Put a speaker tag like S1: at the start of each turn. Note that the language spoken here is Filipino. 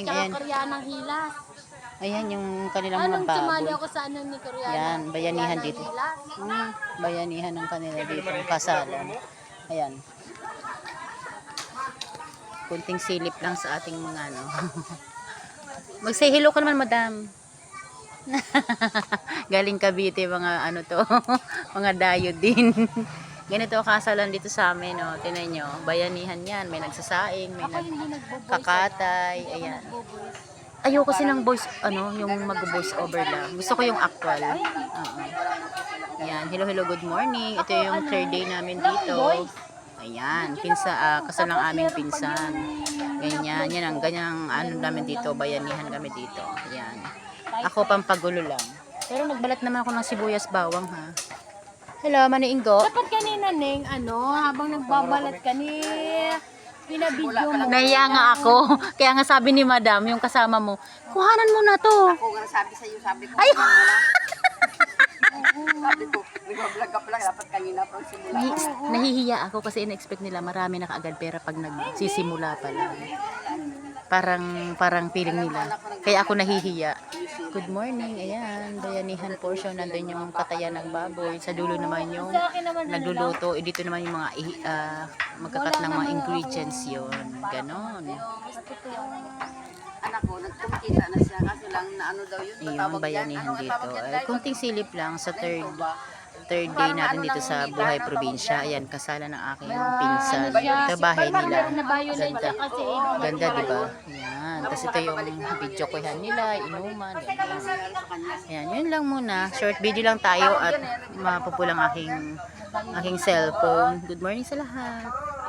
S1: morning.
S2: Tsaka
S1: Ayan.
S2: Koreanang hilas.
S1: Ayan yung kanilang mga
S2: Anong sumali
S1: baboy.
S2: ako sa ano ni Koreana?
S1: Yan, bayanihan
S2: Koreanang
S1: dito.
S2: hilas.
S1: Hmm, bayanihan ng kanila dito. Kasalan. Ayan. Kunting silip lang sa ating mga ano. Mag-say hello ka naman, madam. Galing Cavite, mga ano to. mga dayo din. Ganito kasalan dito sa amin, no. Tinan nyo, bayanihan yan. May nagsasaing, may
S2: Ako
S1: nag
S2: hindi nagbo-voice.
S1: kakatay. Ayan. Ayoko kasi ng voice, ano, yung mag-voice over lang. Gusto ko yung actual. Oo. Ayan, hello, hello, good morning. Ito yung third day namin dito. Ayan, pinsa, ah, kasal ng aming pinsan. Ganyan, yan ang ganyang ano namin dito, bayanihan kami dito. Ayan. Ako pampagulo lang. Pero nagbalat naman ako ng sibuyas bawang ha. Hello, Maniingo.
S2: Dapat kanina, Neng, ano, habang nagbabalat ka ni... Pinabidyo mo.
S1: Nahiya nga ako. Kaya nga sabi ni madam, yung kasama mo, kuhanan mo na to.
S3: Ako nga sabi sa iyo, sabi ko.
S1: Ay!
S3: sabi ko, nag-vlog ka pala, dapat kanina pa simula.
S1: Nahi- nahihiya ako kasi in-expect nila marami na kaagad pera pag nagsisimula pa lang. Parang parang feeling nila. Kaya ako nahihiya. Good morning. Ayan, bayanihan portion nandun yung katayan ng baboy. Sa dulo naman yung
S2: ano
S1: nagluluto. Eh, dito naman yung mga ah, magkakat ng mga ingredients yon Ganon.
S3: Anak ko, nagkumkita na siya, kasi lang na ano daw yun. Matawag yan.
S1: bayanihan
S3: Ano nga
S1: dito. Ay, kunting silip lang sa third? Third day natin dito sa buhay probinsya. Ayan, kasala ng aking pinsan. Ito bahay nila. Ganda.
S2: kasi.
S1: Ganda, di ba? Ayan. Tapos ito yung video kuhan nila, inuman. Ayan, yun lang muna. Short video lang tayo at mapupulang aking aking cellphone. Good morning sa lahat.